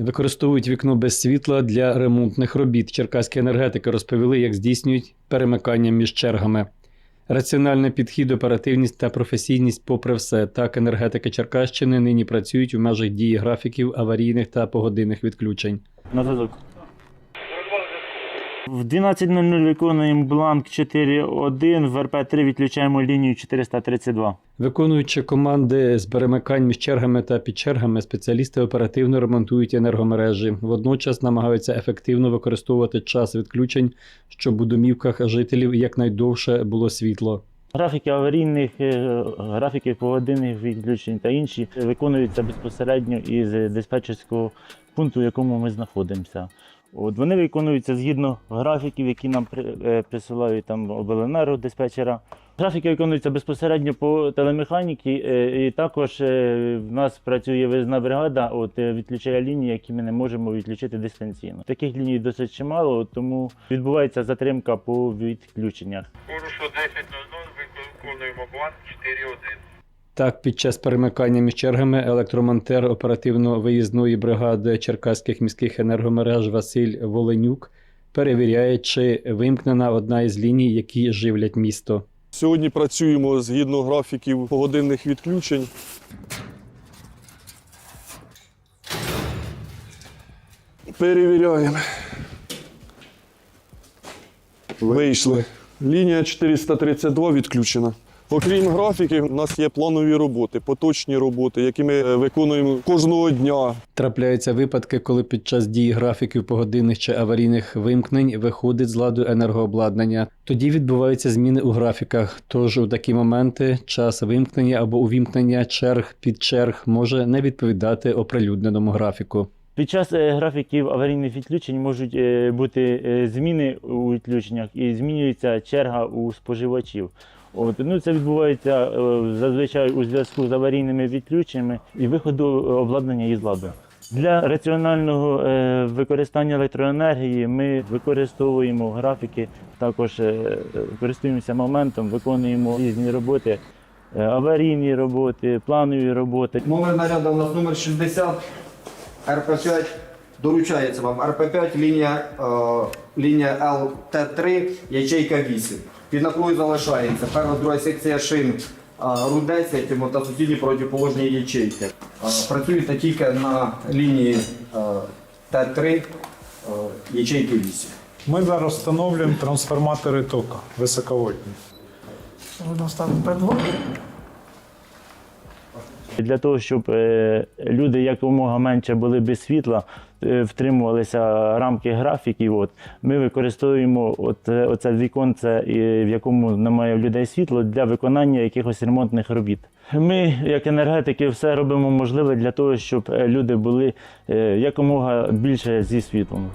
Використовують вікно без світла для ремонтних робіт. Черкаські енергетики розповіли, як здійснюють перемикання між чергами. Раціональний підхід, оперативність та професійність, попри все, так енергетики Черкащини нині працюють у межах дії графіків аварійних та погодинних відключень. На зв'язок. В 12.00 виконуємо бланк 4.1, в РП-3 відключаємо лінію 432. Виконуючи команди з перемикань між чергами та підчергами, спеціалісти оперативно ремонтують енергомережі. Водночас намагаються ефективно використовувати час відключень, щоб у домівках жителів якнайдовше було світло. Графіки аварійних, е, графіки погодинних відключень та інші виконуються безпосередньо із диспетчерського пункту, в якому ми знаходимося. От вони виконуються згідно графіків, які нам е, присилають там обленерго диспетчера. Графіки виконуються безпосередньо по телемеханіки, е, і також е, в нас працює виїзна бригада, от відключає лінії, які ми не можемо відключити дистанційно. Таких ліній досить чимало, тому відбувається затримка по відключеннях. Хорошо, 10.00 виконуємо бланк 4.1. Так, під час перемикання між чергами електромонтер оперативно-виїзної бригади Черкаських міських енергомереж Василь Воленюк перевіряє, чи вимкнена одна із ліній, які живлять місто. Сьогодні працюємо згідно графіків погодинних відключень. Перевіряємо. Вийшли. Лінія 432 відключена. Окрім графіків, у нас є планові роботи, поточні роботи, які ми виконуємо кожного дня. Трапляються випадки, коли під час дії графіків погодинних чи аварійних вимкнень виходить з ладу енергообладнання. Тоді відбуваються зміни у графіках. Тож у такі моменти час вимкнення або увімкнення черг під черг може не відповідати оприлюдненому графіку. Під час е, графіків аварійних відключень можуть е, бути е, зміни у відключеннях і змінюється черга у споживачів. От, ну, це відбувається е, зазвичай у зв'язку з аварійними відключеннями і виходу обладнання із ладу. Для раціонального е, використання електроенергії ми використовуємо графіки, також е, користуємося моментом, виконуємо різні роботи, аварійні роботи, планові роботи. Номер наряду у нас номер 60, РП5. Доручається вам РП5, лінія, е, лінія ЛТ3, ячейка 8. Під наклою залишається перша, друга секція шин е, РУ-10 та сусідні протиположні ячейки. Е, Працюєте тільки на лінії е, Т3, е, ячейки 8. Ми зараз встановлюємо трансформатори тока високовольтні. Можна ставити передводу. Для того, щоб е, люди якомога менше були без світла, е, втримувалися рамки графіків. От, ми використовуємо от, е, оце віконце, в якому немає людей світла, для виконання якихось ремонтних робіт. Ми, як енергетики, все робимо можливе для того, щоб люди були якомога більше зі світлом.